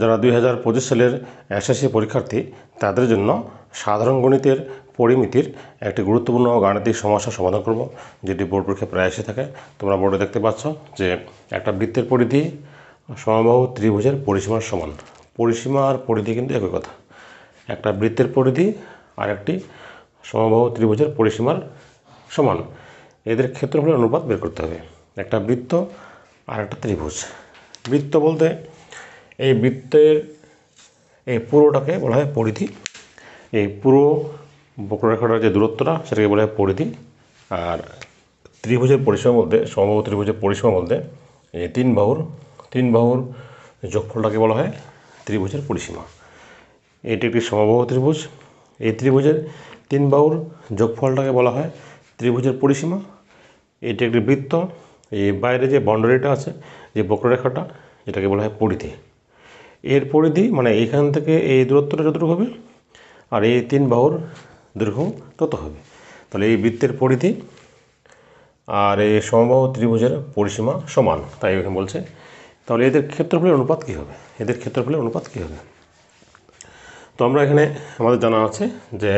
যারা দুই হাজার পঁচিশ সালের এসএসসি পরীক্ষার্থী, তাদের জন্য সাধারণ গণিতের পরিমিতির একটি গুরুত্বপূর্ণ গাণিতিক সমস্যা সমাধান করব, যেটি বোর্ড পরীক্ষায় প্রায় এসে থাকে। তোমরা বোর্ডে দেখতে পাচ্ছ যে একটা বৃত্তের পরিধি সমবাহু ত্রিভুজের পরিসীমার সমান। পরিসীমা আর পরিধি কিন্তু একই কথা। একটা বৃত্তের পরিধি আর একটি সমবাহু ত্রিভুজের পরিসীমার সমান। এদের ক্ষেত্রফলের অনুপাত বের করতে হবে। একটা বৃত্ত আর একটা ত্রিভুজ। বৃত্ত বলতে এই বৃত্তের এই পুরোটাকে বলা হয় পরিধি। এই পুরো বক্ররেখাটার যে দূরত্বটা, সেটাকে বলা হয় পরিধি। আর ত্রিভুজের পরিসীমা বলতে সমবাহু ত্রিভুজের পরিসীমা বলতে এই তিন বাহুর তিন বাহুর যোগফলটাকে বলা হয় ত্রিভুজের পরিসীমা। এটি একটি সমবাহু ত্রিভুজ। এই ত্রিভুজের তিন বাহুর যোগফলটাকে বলা হয় ত্রিভুজের পরিসীমা। এটি একটি বৃত্ত। এই বাইরে যে বাউন্ডারিটা আছে, যে বক্ররেখাটা, এটাকে বলা হয় পরিধি। এর পরিধি মানে এখান থেকে এই দূরত্বটা যতটুকু হবে আর এই তিন বাহুর দৈর্ঘ্য তত হবে। তাহলে এই বৃত্তের পরিধি আর এই সমবাহু ত্রিভুজের পরিসীমা সমান, তাই এখানে বলছে। তাহলে এদের ক্ষেত্রফলের অনুপাত কী হবে? এদের ক্ষেত্রফলের অনুপাত কী হবে? তো আমরা এখানে আমাদের জানা আছে যে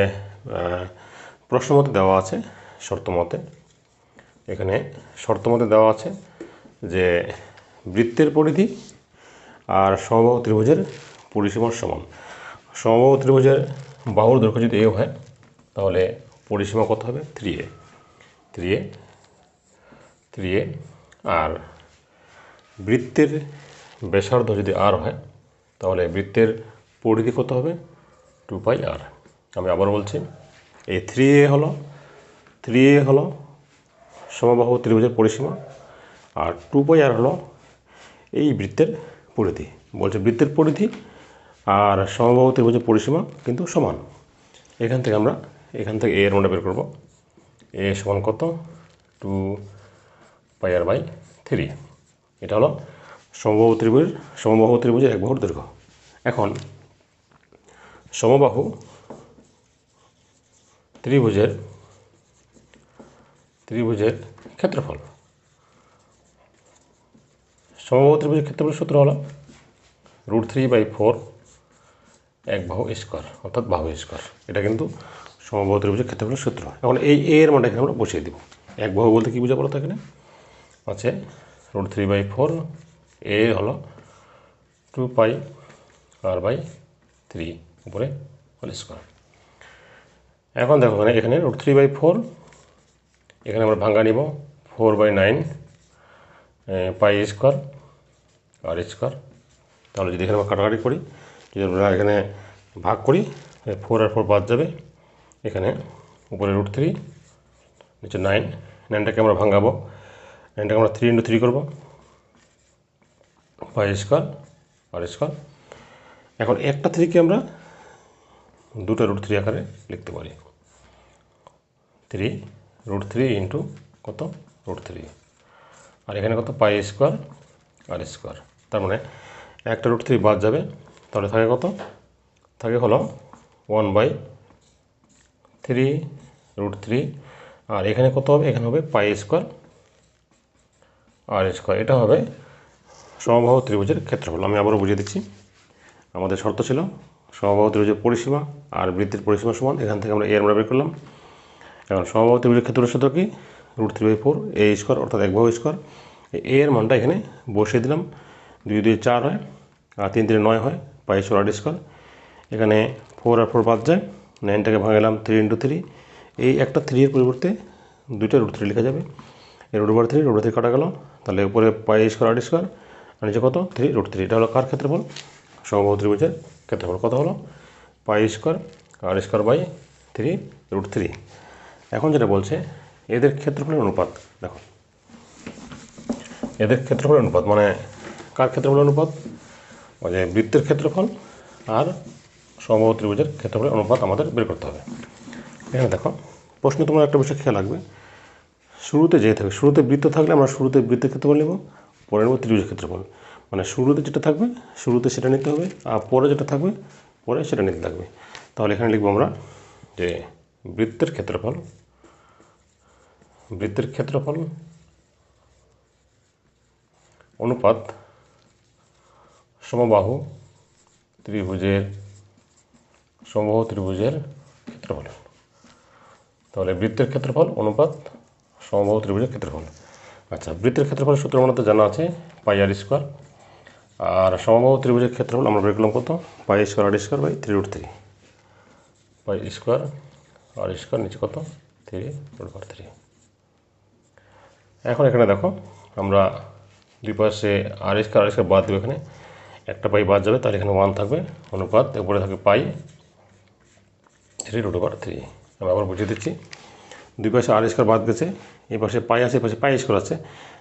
প্রশ্ন মতে দেওয়া আছে শর্ত মতে এখানে শর্ত মতে দেওয়া আছে যে বৃত্তের পরিধি আর সমবাহু ত্রিভুজের পরিসীমার সমান। সমবাহু ত্রিভুজের বাহুর দৈর্ঘ্য যদি এ হয়, তাহলে পরিসীমা কত হবে? Three a three a three a r বৃত্তের ব্যাসার্ধ যদি আর হয়, তাহলে বৃত্তের পরিধি কত হবে? টু পাই আর আমি আবার বলছি, এই থ্রি এ হলো থ্রি এ হলো সমবাহু ত্রিভুজের পরিসীমা, আর টু পাই আর হলো এই বৃত্তের পরিধি। বলছে বৃত্তের পরিধি আর সমবাহু ত্রিভুজের পরিসীমা কিন্তু সমান। এখান থেকে আমরা, এখান থেকে এ এর মানটা বের করব। এ সমান কত? Two pi r by three এটা হলো সমবাহু ত্রিভুজের সমবাহু ত্রিভুজের এক বাহুর দৈর্ঘ্য। এখন সমবাহু ত্রিভুজের ত্রিভুজের ক্ষেত্রফল। সমবাহু ত্রিভুজের ক্ষেত্রফল সূত্র হলো। রুট থ্রি বাই ফোর এক বাহু স্কোয়ার অর্থাৎ বাহু স্কোয়ার এটা কিন্তু সমবাহু ত্রিভুজের ক্ষেত্রফলের সূত্র। এখন এই এ এর মানটা এখানে আমরা বসিয়ে দিব। এক বাহু বলতে কী বোঝা বলো তো এখানে আছে root three by four a হলো two pi r by three উপরে হোল স্কোয়ার এখন দেখো এখানে এখানে রুট থ্রি বাই ফোর এখানে আমরা ভাঙ্গা নিব। Four by nine pi square r square তাহলে যদি এখানে কাটাকাটি করি, যদি আমরা এখানে ভাগ করি ফোর আর ফোর বাদ যাবে। এখানে উপরে রুট থ্রি নিচে নাইন নাইনটাকে আমরা ভাঙাবো। নাইনটাকে আমরা থ্রি ইন্টু থ্রি করব। পাই স্কোয়ার আর স্কোয়ার এখন একটা থ্রিকে আমরা দুটো রুট থ্রি আকারে লিখতে পারি। থ্রি রুট থ্রি ইন্টু কত? রুট থ্রি আর এখানে কত? পাই স্কোয়ার আর স্কোয়ার তার মানে একটা রুট থ্রি বাদ যাবে, তাহলে থাকে কত? থাকে হলো one by three root three আর এখানে কত হবে? এখানে হবে পাই স্কোয়ার আর স্কোয়ার এটা হবে সমবাহু ত্রিভুজের ক্ষেত্রফল। আমি আবারও বুঝিয়ে দিচ্ছি। আমাদের শর্ত ছিল সমবাহু ত্রিভুজের পরিসীমা আর বৃত্তির পরিসীমা সমান। এখান থেকে আমরা এ আমরা বের করলাম। এখন সমবাহু ত্রিভুজের ক্ষেত্রের সূত্র কি? Root three by four a square অর্থাৎ এক বাহু স্কোয়ার এ এর মানটা এখানে বসিয়ে দিলাম। দুই দুই চার হয়, আর তিন তিন নয় হয় পাই আট স্কোয়ার এখানে ফোর আর ফোর বাদ যায় নাইনটাকে ভাঙালাম থ্রি ইন্টু থ্রি এই একটা থ্রি এর পরিবর্তে দুইটা রুট থ্রি লেখা যাবে। এই রুট বার থ্রি রুট থ্রি কাটা গেল। তাহলে উপরে পাই স্কোয়ার আট স্কোয়ার আর নিচে কত? থ্রি রুট থ্রি এটা হলো কার ক্ষেত্রফল? সমবাহু ত্রিভুজের ক্ষেত্রফল। কত হলো? Pi square r square by three root three এখন যেটা বলছে, এদের ক্ষেত্রফলের অনুপাত, দেখো। এদের ক্ষেত্রফলের অনুপাত মানে কার ক্ষেত্রফলের অনুপাত? ওই যে বৃত্তের ক্ষেত্রফল আর সমবাহু ত্রিভুজের ক্ষেত্রফলের অনুপাত আমাদের বের করতে হবে। এখানে দেখো, প্রশ্ন তোমার একটা বিষয় খেয়াল রাখবে। শুরুতে যে থাকবে শুরুতে বৃত্ত থাকলে আমরা শুরুতে বৃত্তের ক্ষেত্রফল নেব পরে নেব ত্রিভুজের ক্ষেত্রফল। মানে শুরুতে যেটা থাকবে, শুরুতে সেটা নিতে হবে, আর পরে যেটা থাকবে, পরে সেটা নিতে থাকবে। তাহলে এখানে লিখব আমরা যে বৃত্তের ক্ষেত্রফল বৃত্তের ক্ষেত্রফল অনুপাত সমবাহু ত্রিভুজের সমবাহু ত্রিভুজের ক্ষেত্রফল। তাহলে বৃত্তের ক্ষেত্রফল অনুপাত সমবাহু ত্রিভুজের ক্ষেত্রফল। আচ্ছা বৃত্তের ক্ষেত্রফল সূত্র আমাদের তো জানা আছে, পাই আর স্কোয়ার। আর সমবাহু ত্রিভুজের ক্ষেত্রফল আমরা বের করলাম কত? Pi square r square by three root three. Pi square r square নিচে কত? Three root over three. এখন এখানে দেখো, আমরা দুই পাশে আর স্কোয়ার আর স্কোয়ার বাদ দেবো এখানে। একটা পাই বাদ যাবে, তাহলে এখানে ওয়ান থাকবে, অনুপাত, উপরে থাকবে pi three root over three আমি আবার বুঝিয়ে দিচ্ছি। দুই পাশে আর স্কোয়ার বাদ গেছে এই পাশে পাই আছে এই পাশে পাই স্কোয়ার আছে,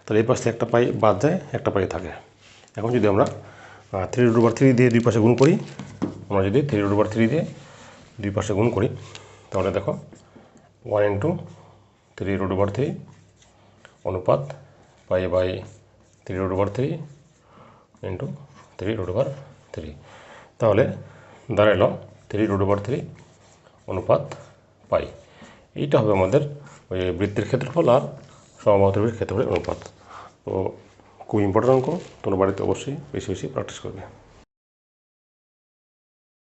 তাহলে এই পাশে একটা পাই বাদ যায়, একটা পাই থাকে। এখন যদি আমরা থ্রি রুট ওভার থ্রি দিয়ে দুই পাশে গুণ করি, আমরা যদি থ্রি রুট ওভার থ্রি দিয়ে দুই পাশে গুণ করি, তাহলে দেখো one into three root over three অনুপাত, pi by three root over three into three root over three তাহলে দাঁড়াল থ্রি রুট ওভার থ্রি অনুপাত পাই। এইটা হবে আমাদের ওই বৃত্তির ক্ষেত্রফল আর সমবাহতরীর ক্ষেত্রফলের অনুপাত। তো খুব ইম্পর্টেন্ট অঙ্ক, তোমরা বাড়িতে অবশ্যই বেশি বেশি প্র্যাকটিস করবে।